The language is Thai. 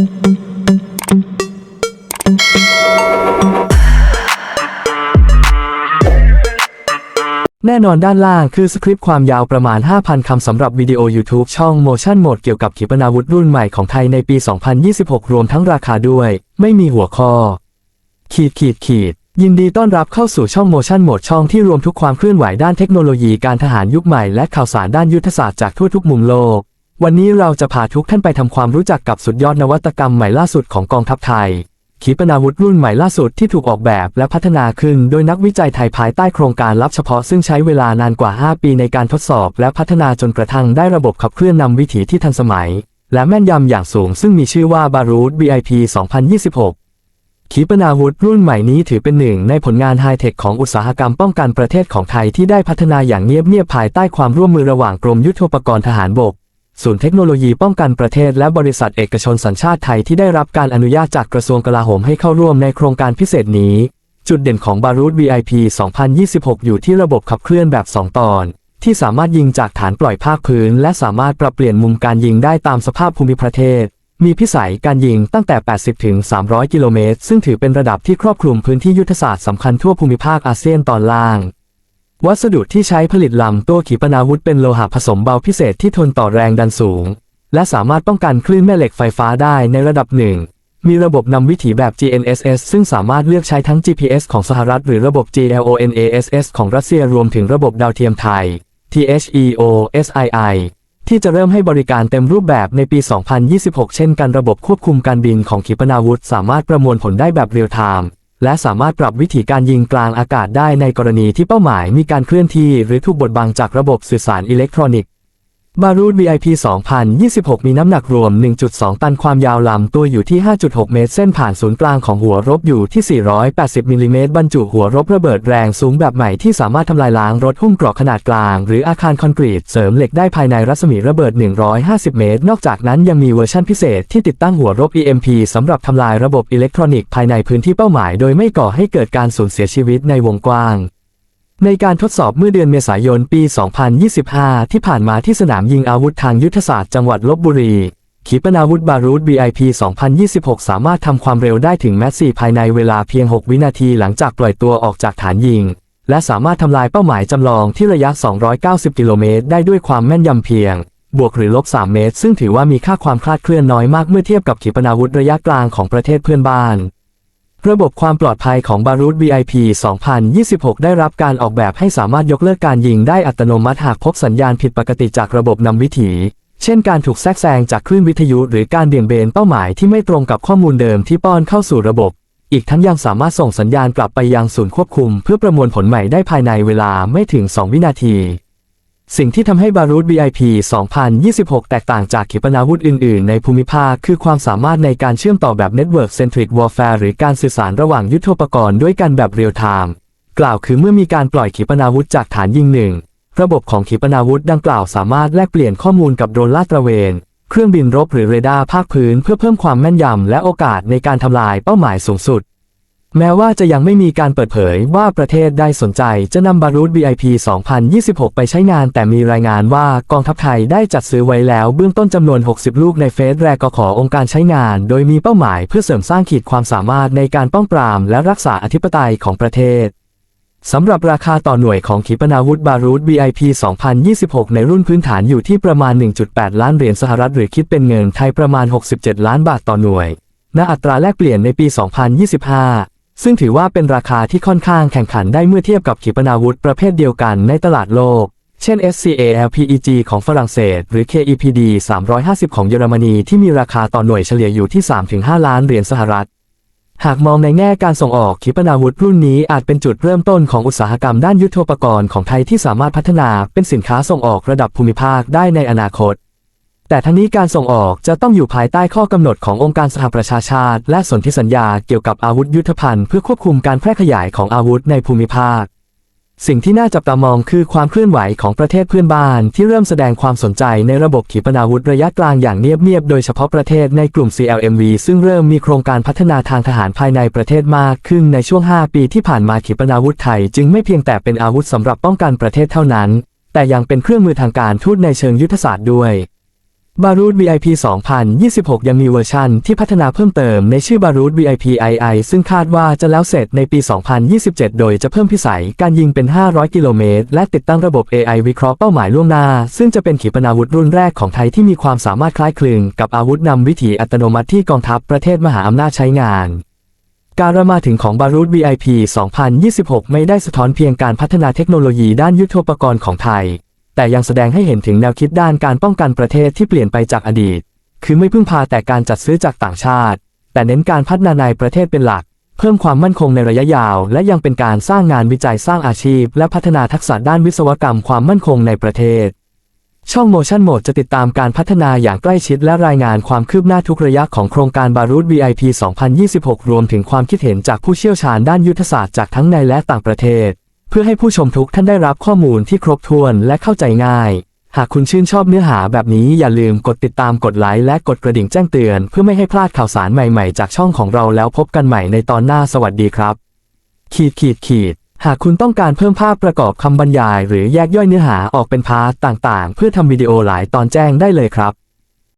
แน่นอนด้านล่างคือสคริปต์ความยาวประมาณ 5,000 คำสำหรับวิดีโอ YouTube ช่อง Motion Mode เกี่ยวกับขีปนาวุธรุ่นใหม่ของไทยในปี 2026 รวมทั้งราคาด้วย ไม่มีหัวข้อ ขีดขีดขีด ยินดีต้อนรับเข้าสู่ช่อง Motion Mode ช่องที่รวมทุกความเคลื่อนไหวด้านเทคโนโลยีการทหารยุคใหม่และข่าวสารด้านยุทธศาสตร์จากทั่วทุกมุมโลก วันนี้เราจะพาทุกท่านไปทำความรู้จักกับสุดยอดนวัตกรรมใหม่ล่าสุดของกองทัพไทย ขีปนาวุธรุ่นใหม่ล่าสุดที่ถูกออกแบบและพัฒนาขึ้นโดยนักวิจัยไทยภายใต้โครงการลับเฉพาะซึ่งใช้เวลานานกว่า 5 ปีในการทดสอบและพัฒนาจนกระทั่งได้ระบบขับเคลื่อนนำวิถีที่ทันสมัย และแม่นยำอย่างสูงซึ่งมีชื่อว่าบารูด BIP 2026ขีปนาวุธรุ่นใหม่นี้ถือเป็นหนึ่งในผลงานไฮเทคของอุตสาหกรรมป้องกันประเทศของไทยที่ได้พัฒนาอย่างเงียบๆภายใต้ความร่วมมือระหว่างกรมยุทโธปกรณ์ทหารบก ศูนย์เทคโนโลยีป้องกันประเทศและบริษัทเอกชนสัญชาติไทยที่ได้รับการอนุญาตจากกระทรวงกลาโหมให้เข้าร่วมในโครงการพิเศษนี้ จุดเด่นของบารูด VIP 2026 อยู่ที่ระบบขับเคลื่อนแบบ 2 ตอน ที่สามารถยิงจากฐานปล่อยภาคพื้น และสามารถปรับเปลี่ยนมุมการยิงได้ตามสภาพภูมิประเทศ มีพิสัยการยิงตั้งแต่ 80 ถึง 300 กิโลเมตร ซึ่งถือเป็นระดับที่ครอบคลุมพื้นที่ยุทธศาสตร์สำคัญทั่วภูมิภาคอาเซียนตอนล่าง วัสดุที่ใช้ผลิตลำตัวขีปนาวุธเป็นโลหะผสมเบาพิเศษที่ทนต่อแรงดันสูง และสามารถป้องกันคลื่นแม่เหล็กไฟฟ้าได้ในระดับหนึ่ง มีระบบนำวิถีแบบ GNSS ซึ่งสามารถเลือกใช้ทั้ง GPS ของสหรัฐหรือระบบ GLONASS ของรัสเซียรวมถึงระบบดาวเทียมไทย THEOSII ที่จะเริ่มให้บริการเต็มรูปแบบในปี 2026 เช่นกันระบบควบคุมการบินของขีปนาวุธ สามารถประมวลผลได้แบบเรียลไทม์ และสามารถปรับวิธีการยิงกลางอากาศได้ในกรณีที่เป้าหมายมีการเคลื่อนที่หรือถูกบดบังจากระบบสื่อสารอิเล็กทรอนิกส์ บารูด VIP 2026 มีน้ำหนักรวม 1.2 ตันความยาวลำตัวอยู่ที่ 5.6 เมตร เส้นผ่านศูนย์กลางของหัวรบอยู่ที่ 480 มิลลิเมตร บรรจุหัวรบระเบิดแรงสูงแบบใหม่ที่สามารถทำลายล้างรถหุ้มเกราะขนาดกลาง หรืออาคารคอนกรีต เสริมเหล็กได้ภายในรัศมีระเบิด 150 เมตร นอกจากนั้นยังมีเวอร์ชั่นพิเศษที่ติดตั้งหัวรบ EMP สำหรับทำลายระบบอิเล็กทรอนิกส์ภายในพื้นที่เป้าหมาย โดยไม่ก่อให้เกิดการสูญเสียชีวิตในวงกว้าง ในการทดสอบเมื่อเดือนเมษายนปี 2025 ที่ผ่านมาที่สนามยิงอาวุธทางยุทธศาสตร์จังหวัดลบบุรี ขีปนาวุธบารูด BIP 2026 สามารถทำความเร็วได้ถึงแมสซีภายในเวลาเพียง 6 วินาทีหลังจากปล่อยตัวออกจากฐานยิง และสามารถทำลายเป้าหมายจำลองที่ระยะ 290 กิโลเมตรได้ด้วยความแม่นยำเพียง บวกหรือลบ 3 เมตร ซึ่งถือว่ามีค่าความคลาดเคลื่อนน้อยมากเมื่อเทียบกับขีปนาวุธระยะกลางของประเทศเพื่อนบ้าน ระบบความปลอดภัยของบารูด VIP 2026 ได้รับการออกแบบให้สามารถยกเลิกการยิงได้อัตโนมัติหากพบสัญญาณผิดปกติจากระบบนำวิถี เช่นการถูกแทรกแซงจากคลื่นวิทยุ หรือการเบี่ยงเบนเป้าหมายที่ไม่ตรงกับข้อมูลเดิมที่ป้อนเข้าสู่ระบบ อีกทั้งยังสามารถส่งสัญญาณกลับไปยังศูนย์ควบคุม เพื่อประมวลผลใหม่ได้ภายในเวลาไม่ถึง 2 วินาที สิ่งที่ทำให้บารูด VIP 2026 แตกต่างจากขีปนาวุธอื่น ๆ ในภูมิภาค คือความสามารถในการเชื่อมต่อแบบ Network Centric Warfare หรือการสื่อสารระหว่างยุทโธปกรณ์ด้วยกันแบบเรียลไทม์กล่าวคือเมื่อมีการปล่อยขีปนาวุธจากฐานยิงหนึ่ง ระบบของขีปนาวุธดังกล่าวสามารถแลกเปลี่ยนข้อมูลกับโดรนลาดตระเวน เครื่องบินรบหรือเรดาร์ภาคพื้น เพื่อเพิ่มความแม่นยำและโอกาสในการทำลายเป้าหมายสูงสุด แม้ว่าจะยังไม่มีการเปิดเผยว่าประเทศได้สนใจจะนำบารูด BIP 2026 ไปใช้งาน แต่มีรายงานว่ากองทัพไทยได้จัดซื้อไว้แล้วเบื้องต้นจำนวน 60 ลูกในเฟสแรกก็ขอองค์การใช้งาน โดยมีเป้าหมายเพื่อเสริมสร้างขีดความสามารถในการป้องปรามและรักษาอธิปไตยของประเทศสำหรับราคาต่อหน่วยของขีปนาวุธบารูด BIP 2026 ในรุ่นพื้นฐานอยู่ที่ประมาณ 1.8 ล้านเหรียญสหรัฐหรือคิดเป็นเงินไทยประมาณ 67 ล้านบาทต่อหน่วย ณ อัตราแลกเปลี่ยนในปี 2025 ซึ่งถือว่าเป็นราคาที่ค่อนข้างแข่งขันได้เมื่อเทียบกับขีปนาวุธประเภทเดียวกันในตลาดโลก เช่น SCALPEG ของฝรั่งเศส หรือ KEPD 350 ของเยอรมนีที่มีราคาต่อหน่วยเฉลี่ยอยู่ที่ 3-5 ล้านเหรียญสหรัฐ หากมองในแง่การส่งออกขีปนาวุธรุ่นนี้อาจเป็นจุดเริ่มต้นของอุตสาหกรรมด้านยุทโธปกรณ์ของไทยที่สามารถพัฒนาเป็นสินค้าส่งออกระดับภูมิภาคได้ในอนาคต แต่ทั้งนี้การส่งออกจะต้องอยู่ภายใต้ข้อกำหนดขององค์การสหประชาชาติ และสนธิสัญญาเกี่ยวกับอาวุธยุทโธภัณฑ์เพื่อควบคุมการแพร่ขยายของอาวุธในภูมิภาค สิ่งที่น่าจับตามองคือความเคลื่อนไหวของประเทศเพื่อนบ้าน ที่เริ่มแสดงความสนใจในระบบขีปนาวุธระยะกลางอย่างเงียบๆ โดยเฉพาะประเทศในกลุ่ม CLMV ซึ่งเริ่มมีโครงการพัฒนาทางทหารภายในประเทศมากขึ้นในช่วง 5 ปีที่ผ่านมาขีปนาวุธไทย จึงไม่เพียงแต่เป็นอาวุธสำหรับป้องกันประเทศเท่านั้น แต่ยังเป็นเครื่องมือทางการทูตในเชิงยุทธศาสตร์ด้วย บารูด VIP 2026 ยังมีเวอร์ชันที่พัฒนาเพิ่มเติมในชื่อบารูด VIP II ซึ่งคาดว่าจะแล้วเสร็จในปี 2027 โดยจะเพิ่มพิสัยการยิงเป็น 500 กิโลเมตร และติดตั้งระบบ AI วิเคราะห์เป้าหมายล่วงหน้า ซึ่งจะเป็นขีปนาวุธรุ่นแรกของไทยที่มีความสามารถคล้ายคลึงกับอาวุธนำวิถีอัตโนมัติที่กองทัพประเทศมหาอำนาจใช้งานการมาถึงของบารูด VIP 2026 ไม่ได้สะท้อนเพียงการพัฒนาเทคโนโลยีด้านยุทโธปกรณ์ของไทย แต่ยังแสดงให้เห็นถึงแนวคิดด้านการป้องกันประเทศที่เปลี่ยนไปจากอดีต คือไม่พึ่งพาแต่การจัดซื้อจากต่างชาติ แต่เน้นการพัฒนาในประเทศเป็นหลัก เพิ่มความมั่นคงในระยะยาว และยังเป็นการสร้างงานวิจัยสร้างอาชีพ และพัฒนาทักษะด้านวิศวกรรมความมั่นคงในประเทศ ช่อง Motion Mode จะติดตามการพัฒนาอย่างใกล้ชิดและรายงานความคืบหน้าทุกระยะของโครงการบารูด VIP 2026 รวมถึงความคิดเห็นจากผู้เชี่ยวชาญด้านยุทธศาสตร์จากทั้งในและต่างประเทศ เพื่อให้ผู้ชมทุกท่านได้รับข้อมูลที่ครบถ้วนและเข้าใจง่าย หากคุณชื่นชอบเนื้อหาแบบนี้อย่าลืมกดติดตามกดไลค์และกดกระดิ่งแจ้งเตือน เพื่อไม่ให้พลาดข่าวสารใหม่ๆ จากช่องของเราแล้วพบกันใหม่ในตอนหน้าสวัสดีครับ ขีดขีดขีดหากคุณต้องการเพิ่มภาพประกอบคำบรรยาย หรือแยกย่อยเนื้อหาออกเป็นพาร์ทต่างๆ เพื่อทำวิดีโอหลายตอนแจ้งได้เลยครับ